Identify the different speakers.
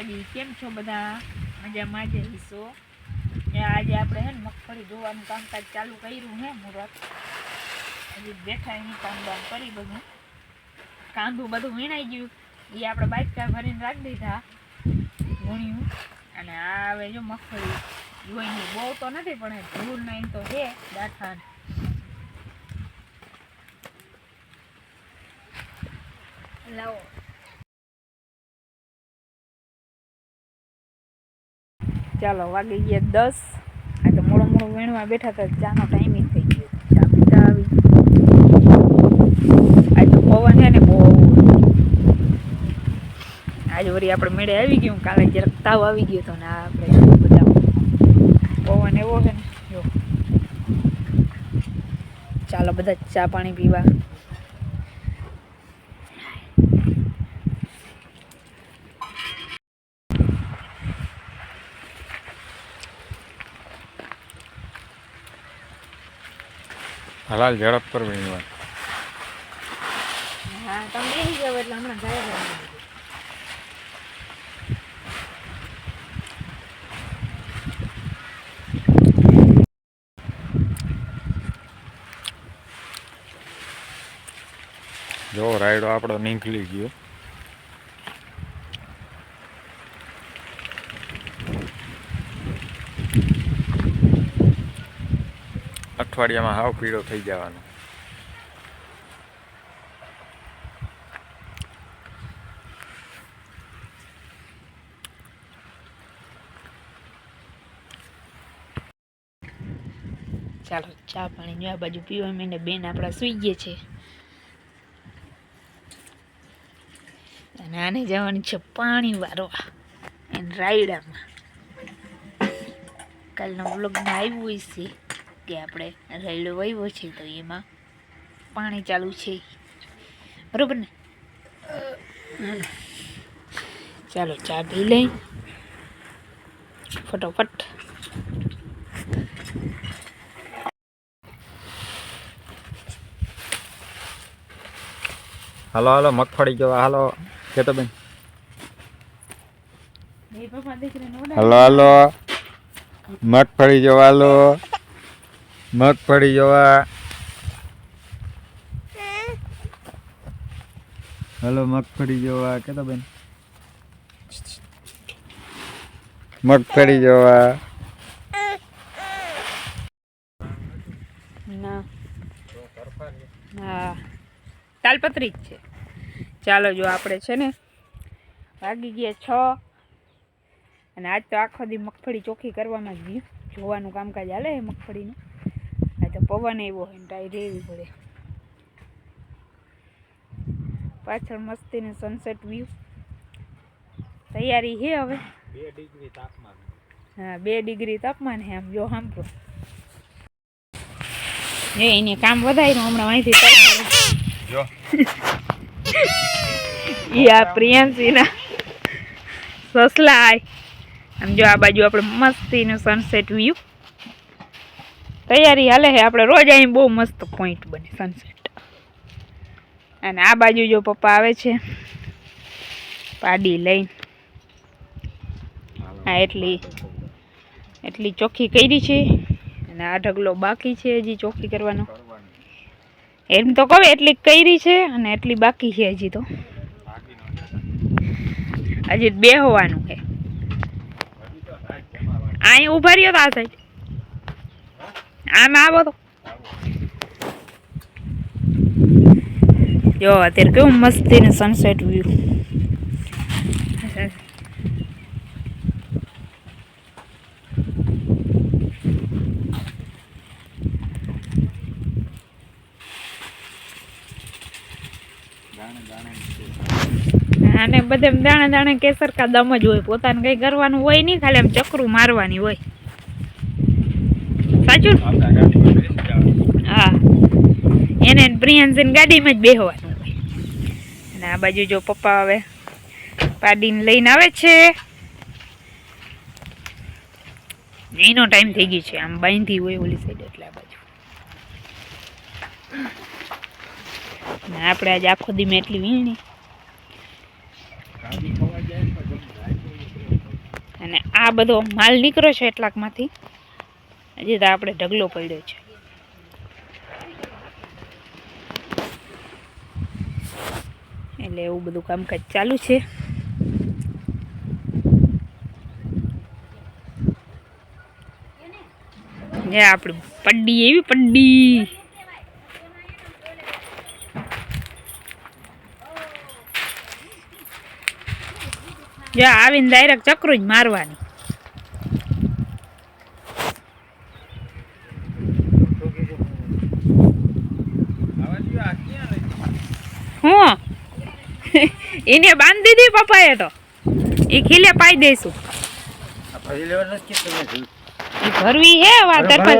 Speaker 1: માતાજી કેમ છો બધા? મજામાં જ હિસ્સો આજે આપણે હે ને મગફળી ધોવાનું કામકાજ ચાલુ કર્યું હે મુહૂર્ત હજી બેઠા એની કામ બામ કરી બધું. કાંદું બધું વીણાઈ ગયું. એ આપણે બાજકા ભરીને રાખી દીધા, વીણ્યું. અને આ હવે જો મગફળી જોઈને બહુ તો નથી, પણ ધૂળ નહીં તો છે દાઠા લાવો. ચાલો વાગી ગયા દસ. આ તો મોડો મોડો વીણવા બેઠા હતા, ચાનો ટાઈમિંગ થઈ ગયો. ચા પીતા આવી. આજ તો પવન છે ને બહુ. આજ વળી આપણે મેળે આવી ગયું, કાલે જરાક તાવ આવી ગયો હતો ને આ આપણે બધા પવન એવો છે ને, જો. ચાલો બધા ચા પાણી પીવા.
Speaker 2: હલાલ ઝડપ પર વીણવા
Speaker 1: હા તમે બેસી જાવ એટલે હમણાં જાય જાય
Speaker 2: જો રાયડો આપણો નીકળી ગયો. અઠવાડિયામાં હાવ પીળો થઈ જવાનો.
Speaker 1: ચાલો, ચા પાણી જો આ બાજુ પીવા મેં બેન આપણા સુઈ ગયા છે. અને આને જવાની છે પાણી વારવા, એને રાયડામાં. કાલના બ્લોગમાં આવ્યું છે. કે આપણે રાયડો વાવ્યો છે તો એમાં પાણી ચાલુ છે. બરોબર ને? ચાલો ચા પી લઈ. ફટોફટ.
Speaker 2: હાલો હાલો મગફળી જોવા હાલો કેતો બેન
Speaker 1: હલો
Speaker 2: હાલો. હાલો મગફળી જોવા હાલો. મગફળી જોવા. હાલો મગફળી જોવા કેતો બેન? મગફળી જોવા.
Speaker 1: ના. હા. તાલપત્રી જ છે. ચાલો જો આપણે છે ને વાગી ગયા છ. અને આજ તો આખો દી મગફળી ચોખ્ખી કરવામાં જ ગયું. જોવાનું કામકાજ હાલે મગફળીનું. પવન એવો હોય ને ટાઈ રહેવી પડે. પાછળ મસ્તીનું સનસેટ વ્યૂ તૈયારી છે હવે? હા બે ડિગ્રી તાપમાન છે આમ જો સાંભળો. એ એને કામ વધાર્યું હમણાં અહીંથી.
Speaker 2: જો.
Speaker 1: ઈ આ પ્રિયંશીના સસલા આય. આમ જો આ બાજુ આપણે મસ્તીનું સનસેટ વ્યૂ તૈયારી હાલે છે. આપણે રોજ અહીં બહુ મસ્ત પોઈન્ટ બને સનસેટ અને આ બાજુ જો પપ્પા આવે છે, પાડી લઈને. હા, એટલી એટલી ચોખ્ખી કરી છે. અને આ ઢગલો બાકી છે હજી ચોખ્ખી કરવાનો. એમ તો કહું, એટલી કરી છે અને એટલી બાકી છે હજી તો. હજી બે હોવાનું છે. અહીં ઊભા રહ્યો તો આ સાઈડ આમ આવો તો જો અત્યારે કેવું મસ્તી ને સનસેટ વ્યૂ અને બધે દાણે દાણે કેસર કા દમ જ હોય પોતાને કઈ કરવાનું હોય નહીં ખાલી આમ ચક્રું મારવાની હોય સાચું? હા. એને પ્રિયાંશીને ગાડીમાં જ બેહવાનું અને આ બાજુ જો પપ્પા હવે પાડીને લઈને આવે છે. એનો ટાઈમ થઈ ગયો છે. આમ બાંધી હોય ઓલી સાઈડ એટલે આ બાજુ. આપણે આજે આખો દી એટલી વીણી. અને આ બધો માલ નીકળ્યો છે એટલાકમાંથી. હજી તો આપણે ઢગલો પડ્યો છે. એટલે એવું બધું કામકાજ ચાલુ છે. જે આપણી પડ્ડી એવી પડ્ડી જો આવીને ડાયરેક્ટ ચક્રો જ મારવાની. હું? એને બાંધી દીધી પપ્પાએ તો. એ ખીલે પાઈ દઈશું. ભરવી હે વાર તરપલ